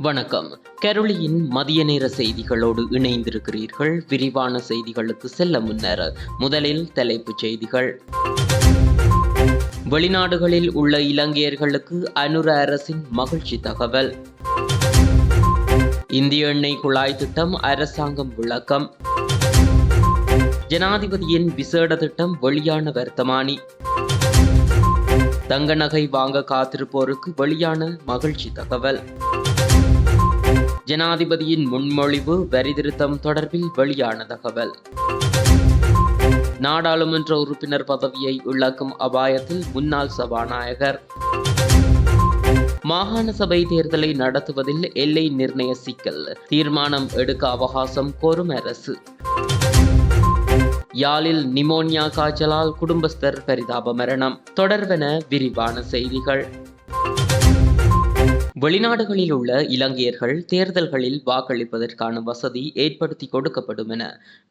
வணக்கம். கரோலியின் மதிய நேர செய்திகளோடு இணைந்திருக்கிறீர்கள். விரிவான செய்திகளுக்கு செல்ல முன்னர் முதலில் தலைப்புச் செய்திகள். வெளிநாடுகளில் உள்ள இலங்கையர்களுக்கு அனுர அரசின் மகிழ்ச்சி தகவல். இந்திய எண்ணெய் குழாய் திட்டம் அரசாங்கம் விளக்கம். ஜனாதிபதியின் விசேட திட்டம் வெளியான வர்த்தமானி. தங்க நகை வாங்க காத்திருப்போருக்கு வெளியான மகிழ்ச்சி தகவல். ஜனாதிபதியின் முன்மொழிவு வரி திருத்தம் தொடர்பில் வெளியான தகவல். நாடாளுமன்ற உறுப்பினர் பதவியை இழக்கும் அபாயத்தில் முன்னாள் சபாநாயகர். மாகாண சபை தேர்தலை நடத்துவதில் எல்லை நிர்ணய சிக்கல். தீர்மானம் எடுக்க அவகாசம் கோரும் அரசு. யாழில் நிமோனியா காய்ச்சலால் குடும்பஸ்தர் பரிதாப மரணம். தொடர்பென விரிவான செய்திகள். வெளிநாடுகளில் உள்ள இலங்கையர்கள் தேர்தல்களில் வாக்களிப்பதற்கான வசதி ஏற்படுத்தி கொடுக்கப்படும் என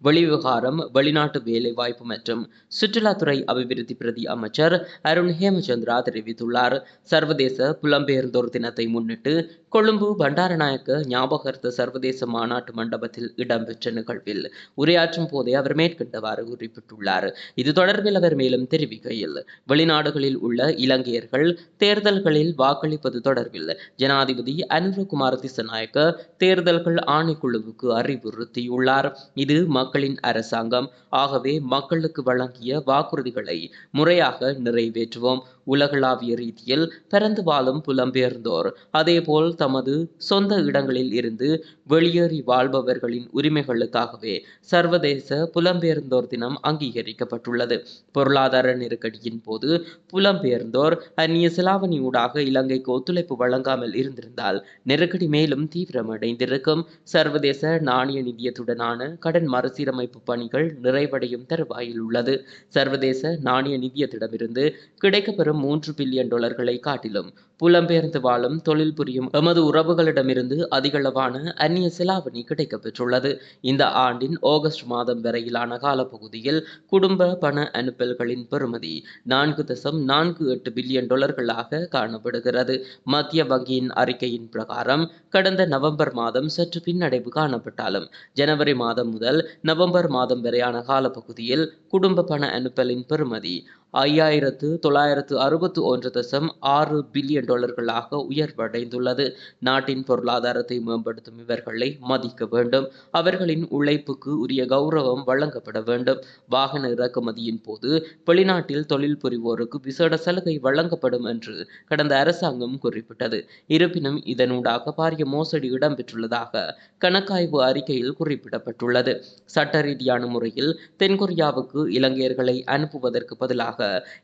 வெளிவிவகாரம் வெளிநாட்டு வேலைவாய்ப்பு மற்றும் சுற்றுலாத்துறை அபிவிருத்தி பிரதி அமைச்சர் அருண் ஹேமச்சந்திரா தெரிவித்துள்ளார். சர்வதேச புலம்பெயர்ந்தோர் தினத்தை முன்னிட்டு கொழும்பு பண்டாரநாயக்க ஞாபகார்த்த சர்வதேச மாநாட்டு மண்டபத்தில் இடம்பெற்ற நிகழ்வில் உரையாற்றும் போதே அவர் மேற்கண்டவாறு குறிப்பிட்டுள்ளார். இது தொடர்பில் அவர் மேலும் தெரிவிக்கையில் வெளிநாடுகளில் உள்ள இலங்கையர்கள் தேர்தல்களில் வாக்களிப்பது தொடர்பில் ஜனாதிபதி அனுரகுமார் திசநாயக்க தேர்தல்கள் ஆணைக்குழுவுக்கு அறிவுறுத்தியுள்ளார். இது மக்களின் அரசாங்கம். ஆகவே மக்களுக்கு வழங்கிய வாக்குறுதிகளை முறையாக நிறைவேற்றுவோம். உலகளாவிய ரீதியில் பிறந்து வாழும் புலம்பெயர்ந்தோர். அதேபோல் தமது சொந்த இடங்களில் இருந்து வெளியேறி வாழ்பவர்களின் உரிமைகளுக்காகவே சர்வதேச புலம்பெயர்ந்தோர் தினம் அங்கீகரிக்கப்பட்டுள்ளது. பொருளாதார நெருக்கடியின் போது புலம்பெயர்ந்தோர் அந்நிய செலாவணியூடாக இலங்கைக்கு ஒத்துழைப்பு வழங்காமல் இருந்திருந்தால் நெருக்கடி மேலும் தீவிரமடைந்திருக்கும். சர்வதேச நாணய நிதியத்துடனான கடன் மறுசீரமைப்பு பணிகள் நிறைவடையும் தருவாயில் உள்ளது. சர்வதேச நாணய நிதியத்திடமிருந்து கிடைக்கப்பெறும் மூன்று பில்லியன் டாலர்களை காட்டிலும் புலம்பெயர்ந்து வாழும் தொழில் புரியும் எமது உறவுகளிடமிருந்து அதிகளவான அந்நிய கணிய செலாவணி கிடைக்கப்பெற்றுள்ளது இந்த ஆண்டின் ஆகஸ்ட் மாதம் வரையிலான காலப்பகுதியில் குடும்ப பண அனுப்பல்களின் பெறுமதி நான்கு தசம் நான்கு எட்டு பில்லியன் டாலர்களாக காணப்படுகிறது. மத்திய வங்கியின் அறிக்கையின் பிரகாரம் கடந்த நவம்பர் மாதம் சற்று பின்னடைவு காணப்பட்டாலும் ஜனவரி மாதம் முதல் நவம்பர் மாதம் வரையான காலப்பகுதியில் குடும்ப பண அனுப்பலின் பெறுமதி ஐயாயிரத்து தொள்ளாயிரத்து அறுபத்து ஒன்று தசம் ஆறு பில்லியன் டாலர்களாக உயர்வடைந்துள்ளது. நாட்டின் பொருளாதாரத்தை மேம்படுத்தும் இவர்களை மதிக்க வேண்டும். அவர்களின் உழைப்புக்கு உரிய கௌரவம் வழங்கப்பட வேண்டும். வாகன இறக்குமதியின் போது வெளிநாட்டில் தொழில் புரிவோருக்கு விசேட சலுகை வழங்கப்படும் என்று கடந்த அரசாங்கம் குறிப்பிட்டது. இருப்பினும் இதனூடாக பாரிய மோசடி இடம்பெற்றுள்ளதாக கணக்காய்வு அறிக்கையில் குறிப்பிடப்பட்டுள்ளது. சட்ட ரீதியான முறையில் தென்கொரியாவுக்கு இலங்கையர்களை அனுப்புவதற்கு பதிலாக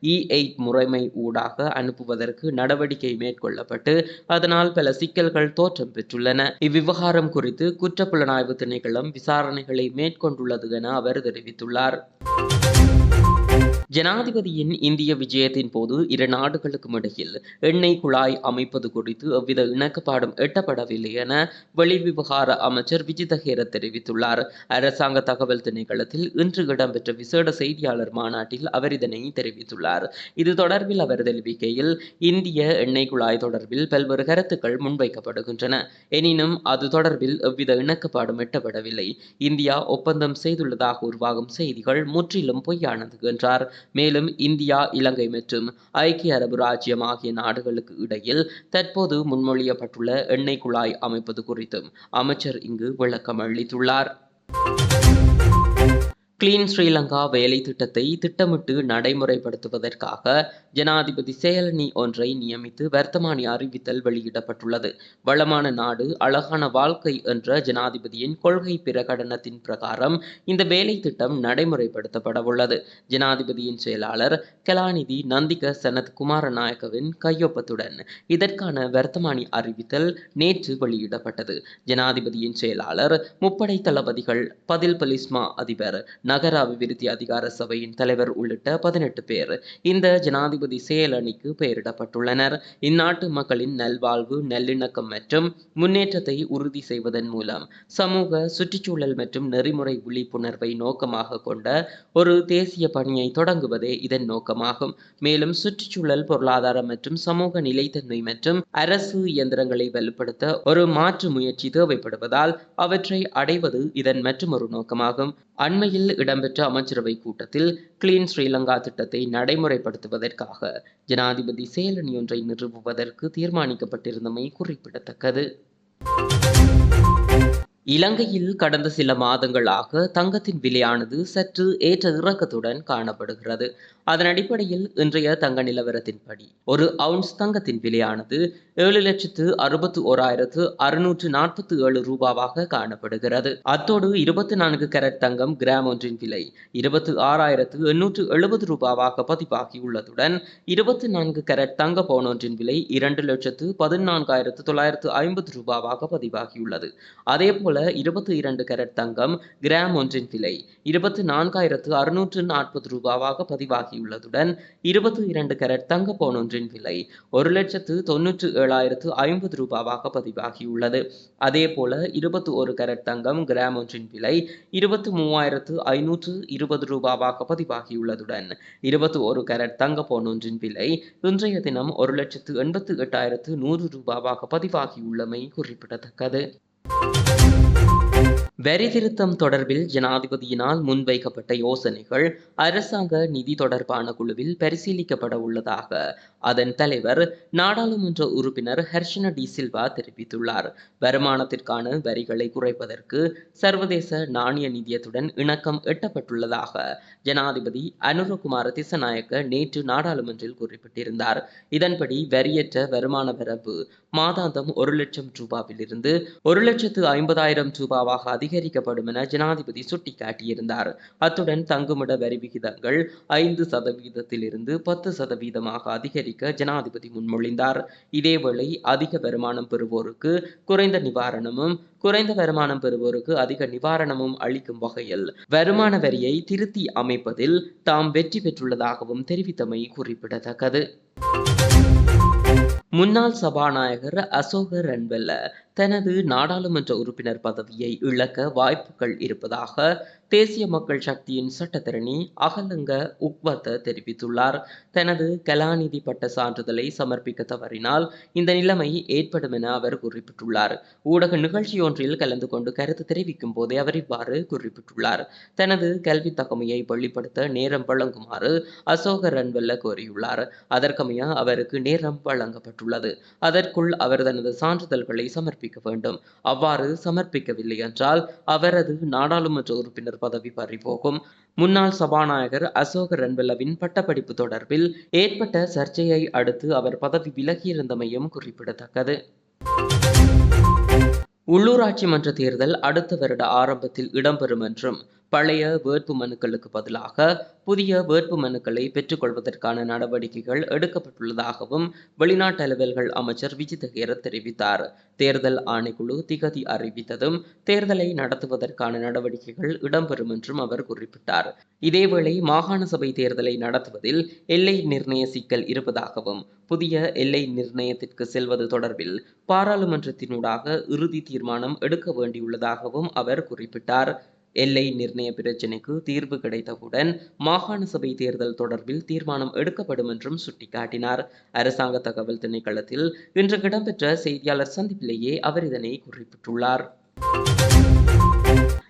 இ எயிட் e முறைமை ஊடாக அனுப்புவதற்கு நடவடிக்கை மேற்கொள்ளப்பட்டு அதனால் பல சிக்கல்கள் தோற்றம் பெற்றுள்ளன. இவ்விவகாரம் குறித்து குற்றப்புலனாய்வு திணைக்களம் விசாரணைகளை மேற்கொண்டுள்ளது என அவர் தெரிவித்துள்ளார். ஜனாதிபதியின் இந்திய விஜயத்தின் போது இரு நாடுகளுக்கும் இடையில் எண்ணெய் குழாய் அமைப்பது குறித்து எவ்வித இணக்கப்பாடும் எட்டப்படவில்லை என வெளிவிவகார அமைச்சர் விஜிதஹேர தெரிவித்துள்ளார். அரசாங்க தகவல் திணைக்களத்தில் இன்று இடம்பெற்ற விசேட செய்தியாளர் மாநாட்டில் அவர் இதனை தெரிவித்துள்ளார். இது தொடர்பில் அவர் தெரிவிக்கையில் இந்திய எண்ணெய் குழாய் தொடர்பில் பல்வேறு கருத்துக்கள் முன்வைக்கப்படுகின்றன. எனினும் அது தொடர்பில் எவ்வித இணக்கப்பாடும் எட்டப்படவில்லை. இந்தியா ஒப்பந்தம் செய்துள்ளதாக உருவாகும் செய்திகள் முற்றிலும் பொய்யானது என்றார் மேலும் இந்தியா இலங்கை மற்றும் ஐக்கிய அரபு ராஜ்யம் ஆகிய நாடுகளுக்கு இடையில் தற்போது முன்மொழியப்பட்டுள்ள எண்ணெய் குழாய் அமைப்பது குறித்தும் அமைச்சர் இங்கு விளக்கம் அளித்துள்ளார். கிளீன் ஸ்ரீலங்கா வேலை திட்டத்தை திட்டமிட்டு நடைமுறைப்படுத்துவதற்காக ஜனாதிபதி செயலணி ஒன்றை நியமித்து வர்த்தமானி அறிவித்தல் வெளியிடப்பட்டுள்ளது. வளமான நாடு அழகான வாழ்க்கை என்ற ஜனாதிபதியின் கொள்கை பிரகடனத்தின் பிரகாரம் இந்த வேலை திட்டம் நடைமுறைப்படுத்தப்பட உள்ளது ஜனாதிபதியின் செயலாளர் கலாநிதி நந்திக சனத் குமாரநாயக்கவின் கையொப்பத்துடன் இதற்கான வர்த்தமானி அறிவித்தல் நேற்று வெளியிடப்பட்டது. ஜனாதிபதியின் செயலாளர் முப்படை தளபதிகள் பதில் பலிஸ்மா அதிபர் நகர அபிவிருத்தி அதிகார சபையின் தலைவர் உள்ளிட்ட பதினெட்டு பேர் இந்த ஜனாதிபதி செயலணிக்கு பெயரிடப்பட்டுள்ளனர். இந்நாட்டு மக்களின் நல்வாழ்வு நல்லிணக்கம் மற்றும் முன்னேற்றத்தை உறுதி செய்வதன் மூலம் சமூக சுற்றுச்சூழல் மற்றும் நெறிமுறை விழிப்புணர்வை நோக்கமாக கொண்ட ஒரு தேசிய பணியை தொடங்குவதே இதன் நோக்கமாகும். மேலும் சுற்றுச்சூழல் பொருளாதார மற்றும் சமூக நிலைத்தன்மை மற்றும் அரசு இயந்திரங்களை வலுப்படுத்த ஒரு மாற்று முயற்சி தேவைப்படுவதால் அவற்றை அடைவது இதன் மற்றொரு நோக்கமாகும். அண்மையில் இடம்பெற்ற அமைச்சரவை கூட்டத்தில் கிளீன் ஸ்ரீலங்கா திட்டத்தை நடைமுறைப்படுத்துவதற்காக ஜனாதிபதி செயலணி ஒன்றை நிறுவுவதற்கு தீர்மானிக்கப்பட்டிருந்தமை குறிப்பிடத்தக்கது. இலங்கையில் கடந்த சில மாதங்களாக தங்கத்தின் விலையானது சற்று ஏற்ற இறக்கத்துடன் காணப்படுகிறது. அதன் அடிப்படையில் இன்றைய தங்க நிலவரத்தின்படி ஒரு அவுன்ஸ் தங்கத்தின் விலையானது ஏழு லட்சத்து அறுபத்து ஓராயிரத்து அறுநூற்று நாற்பத்தி ஏழு ரூபாவாக காணப்படுகிறது. அத்தோடு இருபத்தி நான்கு கேரட் தங்கம் கிராம் ஒன்றின் விலை இருபத்தி ஆறாயிரத்து எண்ணூற்று எழுபது ரூபாவாக பதிவாகியுள்ளதுடன் இருபத்தி நான்கு கேரட் தங்க பவுன் ஒன்றின் விலை இரண்டு லட்சத்து பதினான்காயிரத்து தொள்ளாயிரத்து ஐம்பது ரூபாவாக பதிவாகியுள்ளது. அதே போல இருபத்தி இரண்டு கேரட் தங்கம் கிராம் ஒன்றின் விலை இருபத்தி நான்காயிரத்து அறுநூற்று நாற்பது ரூபாவாக பதிவாகி பதிவாகியுள்ளதுடன் இருபத்தி இரண்டு கேரட் தங்க பவுன் விலை ஒரு லட்சத்து தொன்னூற்று ஏழாயிரத்து ஐம்பது ரூபாவாக பதிவாகியுள்ளது. அதே போல இருபத்தி ஒரு கேரட் தங்கம் கிராம் ஒன்றின் விலை இருபத்தி மூவாயிரத்து ஐநூற்று இருபது ரூபாவாக பதிவாகியுள்ளதுடன் இருபத்தி ஒரு கேரட் தங்க பவுன் விலை இன்றைய தினம் ஒரு லட்சத்து எண்பத்து எட்டாயிரத்து நூறு ரூபாவாக பதிவாகியுள்ளமை குறிப்பிடத்தக்கது. வரி திருத்தம் தொடர்பில் ஜனாதிபதியினால் முன்வைக்கப்பட்ட யோசனைகள் அரசாங்க நிதி தொடர்பான குழுவில் பரிசீலிக்கப்பட உள்ளதாக அதன் தலைவர் நாடாளுமன்ற உறுப்பினர் ஹர்ஷன டி சில்வா தெரிவித்துள்ளார். வருமானத்திற்கான வரிகளை குறைப்பதற்கு சர்வதேச நாணய நிதியத்துடன் இணக்கம் எட்டப்பட்டுள்ளதாக ஜனாதிபதி அனுரகுமார திசநாயக்க நேற்று நாடாளுமன்றில் குறிப்பிட்டிருந்தார். இதன்படி வரியற்ற வருமான வரம்பு மாதாந்தம் ஒரு லட்சம் ரூபாவிலிருந்து ஒரு லட்சத்து ஐம்பதாயிரம் ரூபாவாக அதிகரிக்கப்படும் என ஜனாதிபதி சுட்டிக்காட்டியிருந்தார். அத்துடன் தங்குமிட வரி விகிதங்கள் ஐந்து சதவீதத்திலிருந்து பத்து சதவீதமாக அதிகரிக்க ஜனாதிபதி முன்மொழிந்தார். இதேவேளை அதிக வருமானம் பெறுவோருக்கு குறைந்த நிவாரணமும் குறைந்த வருமானம் பெறுவோருக்கு அதிக நிவாரணமும் அளிக்கும் வகையில் வருமான வரியை திருத்தி அமைப்பதில் தாம் வெற்றி பெற்றுள்ளதாகவும் தெரிவித்தமை குறிப்பிடத்தக்கது. முன்னாள் சபாநாயகர் அசோக ரன்வெல்ல தனது நாடாளுமன்ற உறுப்பினர் பதவியை இழக்க வாய்ப்புகள் இருப்பதாக தேசிய மக்கள் சக்தியின் சட்டத்தரணி அகலங்க உக்வத்த தெரிவித்துள்ளார். தனது கலாநிதி பட்ட சான்றிதழை சமர்ப்பிக்க தவறினால் இந்த நிலைமை ஏற்படும் என அவர் குறிப்பிட்டுள்ளார். ஊடக நிகழ்ச்சியொன்றில் கலந்து கொண்டு கருத்து தெரிவிக்கும் போதே அவர் இவ்வாறு குறிப்பிட்டுள்ளார். தனது கல்வி தகமையை வெளிப்படுத்த நேரம் வழங்குமாறு அசோக ரன்வெல்ல கோரியுள்ளார். அதற்கமைய அவருக்கு நேரம் வழங்கப்பட்டுள்ளது. அதற்குள் அவர் தனது சான்றிதழ்களை சமர்ப்பிக்க வேண்டும். அவ்வாறு சமர்ப்பிக்கவில்லை என்றால் அவரது நாடாளுமன்ற உறுப்பினர் பதவி பறிபோகும். முன்னாள் சபாநாயகர் அசோக ரன்வெல்லவின் பட்டப்படிப்பு தொடர்பில் ஏற்பட்ட சர்ச்சையை அடுத்து அவர் பதவி விலகியிருந்தமையும் குறிப்பிடத்தக்கது. உள்ளூராட்சி மன்ற தேர்தல் அடுத்த வருட ஆரம்பத்தில் இடம்பெறும் என்றும் பழைய வேட்பு மனுக்களுக்கு பதிலாக புதிய வேட்பு மனுக்களை பெற்றுக்கொள்வதற்கான நடவடிக்கைகள் எடுக்கப்பட்டுள்ளதாகவும் வெளிநாட்டு அலுவல்கள் அமைச்சர் விஜிதகேர தெரிவித்தார். தேர்தல் ஆணைக்குழு திகதி அறிவித்ததும் தேர்தலை நடத்துவதற்கான நடவடிக்கைகள் இடம்பெறும் என்றும் அவர் குறிப்பிட்டார். இதேவேளை மாகாண சபை தேர்தலை நடத்துவதில் எல்லை நிர்ணய சிக்கல் இருப்பதாகவும் புதிய எல்லை நிர்ணயத்திற்கு செல்வது தொடர்பில் பாராளுமன்றத்தினூடாக இறுதி தீர்மானம் எடுக்க வேண்டியுள்ளதாகவும் அவர் குறிப்பிட்டார். எல்லை நிர்ணய பிரச்சினைக்கு தீர்வு கிடைத்தவுடன் மாகாண சபை தேர்தல் தொடர்பில் தீர்மானம் எடுக்கப்படும் என்றும் சுட்டிக்காட்டினார். அரசாங்க தகவல் திணைக்களத்தில் இன்று இடம்பெற்ற செய்தியாளர் சந்திப்பிலேயே அவர் இதனை குறிப்பிட்டுள்ளார்.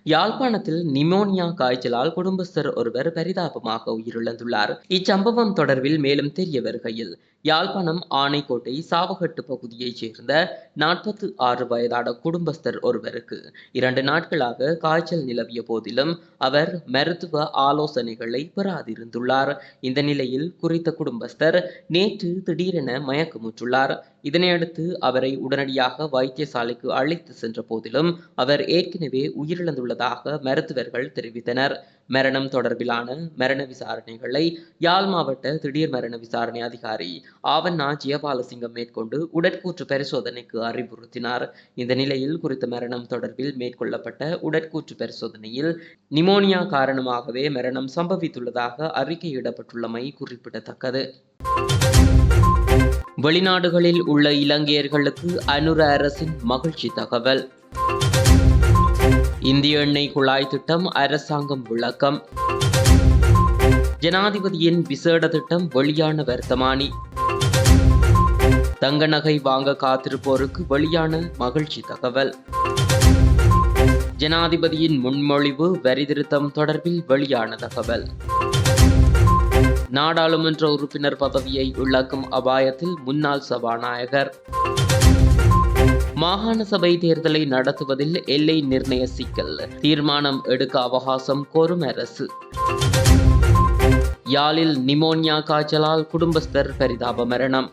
யாழ்ப்பாணத்தில் நிமோனியா காய்ச்சலால் குடும்பஸ்தர் ஒருவர் பரிதாபமாக உயிரிழந்துள்ளார். இச்சம்பவம் தொடர்பில் மேலும் தெரிய வருகையில் யாழ்ப்பாணம் ஆனைக்கோட்டை சாவகட்டு பகுதியைச் சேர்ந்த நாற்பத்து ஆறு வயதான குடும்பஸ்தர் ஒருவருக்கு இரண்டு நாட்களாக காய்ச்சல் நிலவிய போதிலும் அவர் மருத்துவ ஆலோசனைகளை பெறாதிருந்துள்ளார். இந்த நிலையில் குறித்த குடும்பஸ்தர் நேற்று திடீரென மயக்கமுற்றுள்ளார். இதனையடுத்து அவரை உடனடியாக வைத்தியசாலைக்கு அழைத்து சென்ற போதிலும் அவர் ஏற்கனவே உயிரிழந்துள்ளதாக மருத்துவர்கள் தெரிவித்தனர். மரணம் தொடர்பிலான மரண விசாரணைகளை யாழ் மாவட்ட திடீர் மரண விசாரணை அதிகாரி ஆவண்ணா ஜெயபாலசிங்கம் மேற்கொண்டு உடற்கூற்று பரிசோதனைக்கு அறிவுறுத்தினார். இந்த நிலையில் குறித்த மரணம் தொடர்பில் மேற்கொள்ளப்பட்ட உடற்கூற்று பரிசோதனையில் நிமோனியா காரணமாகவே மரணம் சம்பவித்துள்ளதாக அறிக்கையிடப்பட்டுள்ளமை குறிப்பிடத்தக்கது. வெளிநாடுகளில் உள்ள இலங்கையர்களுக்கு அனுர அரசின் மகிழ்ச்சி தகவல். இந்திய எண்ணெய் குழாய் திட்டம் அரசாங்கம் விளக்கம். ஜனாதிபதியின் விசேட திட்டம் வெளியான வர்த்தமானி. தங்க நகை வாங்க காத்திருப்போருக்கு வெளியான மகிழ்ச்சி தகவல். ஜனாதிபதியின் முன்மொழிவு வரி திருத்தம் தொடர்பில் வெளியான தகவல். நாடாளுமன்ற உறுப்பினர் பதவியை இழக்கும் அபாயத்தில் முன்னாள் சபாநாயகர். மாகாண சபை தேர்தலை நடத்துவதில் எல்லை நிர்ணய சிக்கல். தீர்மானம் எடுக்க அவகாசம் கோரும் அரசு. யாழில் நிமோனியா காய்ச்சலால் குடும்பஸ்தர் பரிதாப மரணம்.